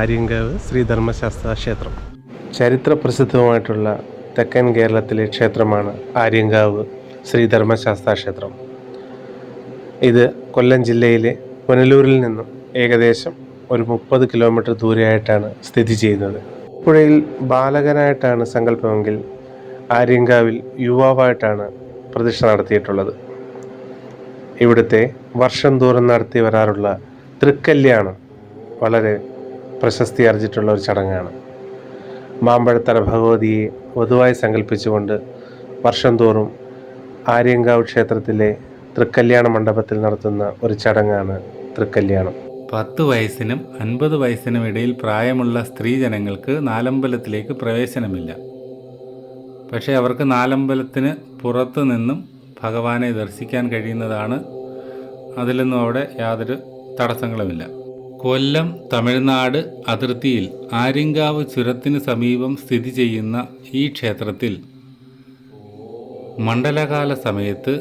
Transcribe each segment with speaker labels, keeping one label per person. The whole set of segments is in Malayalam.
Speaker 1: ആര്യങ്കാവ് ശ്രീ ധർമ്മശാസ്ത്ര ക്ഷേത്രം. ചരിത്ര പ്രസിദ്ധമായിട്ടുള്ള തെക്കൻ കേരളത്തിലെ ക്ഷേത്രമാണ് ആര്യങ്കാവ് ശ്രീ ധർമ്മശാസ്ത്ര ക്ഷേത്രം. ഇത് കൊല്ലം ജില്ലയിലെ പുനലൂരിൽ നിന്നും ഏകദേശം ഒരു മുപ്പത് കിലോമീറ്റർ ദൂരെയായിട്ടാണ് സ്ഥിതി ചെയ്യുന്നത്. പുഴയിൽ ബാലകനായിട്ടാണ് സങ്കല്പമെങ്കിൽ ആര്യങ്കാവിൽ യുവാവായിട്ടാണ് പ്രതിഷ്ഠ നടത്തിയിട്ടുള്ളത്. ഇവിടുത്തെ വർഷം തോറും നടത്തി വരാറുള്ള തൃക്കല്യാണം വളരെ പ്രശസ്തി ആർജിച്ചിട്ടുള്ള ഒരു ചടങ്ങാണ്. മാമ്പഴത്തറ ഭഗവതിയെ വധുവായി സങ്കല്പിച്ചുകൊണ്ട് വർഷം തോറും ആര്യങ്കാവ് ക്ഷേത്രത്തിലെ തൃക്കല്യാണ മണ്ഡപത്തിൽ നടത്തുന്ന ഒരു ചടങ്ങാണ് തൃക്കല്യാണം.
Speaker 2: പത്ത് വയസ്സിനും അൻപത് വയസ്സിനും ഇടയിൽ പ്രായമുള്ള സ്ത്രീ ജനങ്ങൾക്ക് നാലമ്പലത്തിലേക്ക് പ്രവേശനമില്ല. പക്ഷേ അവർക്ക് നാലമ്പലത്തിന് പുറത്തു നിന്നും ഭഗവാനെ ദർശിക്കാൻ കഴിയുന്നതാണ്. അതിലൊന്നും അവിടെ യാതൊരു തടസ്സങ്ങളുമില്ല. കൊല്ലം തമിഴ്നാട് അതിർത്തിയിൽ ആര്യങ്കാവ് ചുരത്തിന് സമീപം സ്ഥിതി ചെയ്യുന്ന ഈ ക്ഷേത്രത്തിൽ മണ്ഡലകാല സമയത്ത്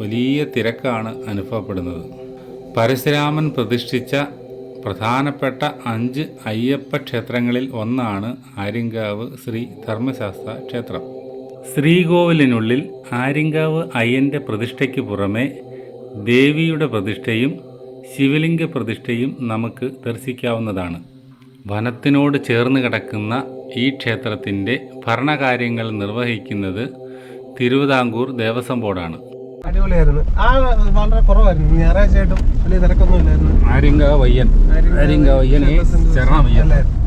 Speaker 2: വലിയ തിരക്കാണ് അനുഭവപ്പെടുന്നത്. പരശുരാമൻ പ്രതിഷ്ഠിച്ച പ്രധാനപ്പെട്ട അഞ്ച് അയ്യപ്പ ക്ഷേത്രങ്ങളിൽ ഒന്നാണ് ആര്യങ്കാവ് ശ്രീ ധർമ്മശാസ്ത്ര ക്ഷേത്രം. ശ്രീകോവിലിനുള്ളിൽ ആര്യങ്കാവ് അയ്യന്റെ പ്രതിഷ്ഠയ്ക്ക് പുറമെ ദേവിയുടെ പ്രതിഷ്ഠയും ശിവലിംഗ പ്രതിഷ്ഠയും നമുക്ക് ദർശിക്കാവുന്നതാണ്. വനത്തിനോട് ചേർന്ന് കിടക്കുന്ന ഈ ക്ഷേത്രത്തിന്റെ ഭരണകാര്യങ്ങൾ നിർവഹിക്കുന്നത് തിരുവിതാംകൂർ ദേവസ്വം ബോർഡാണ്.
Speaker 1: അടിപൊളിയായിരുന്നു. ആ വളരെ കുറവായിരുന്നു. ഞായറാഴ്ചയായിട്ടും വലിയ തിരക്കൊന്നും ഇല്ലായിരുന്നു
Speaker 2: ആര്യങ്കാവ് വയ്യൻ ആര്യങ്കാവ് വയ്യൻ
Speaker 1: അല്ലായിരുന്നു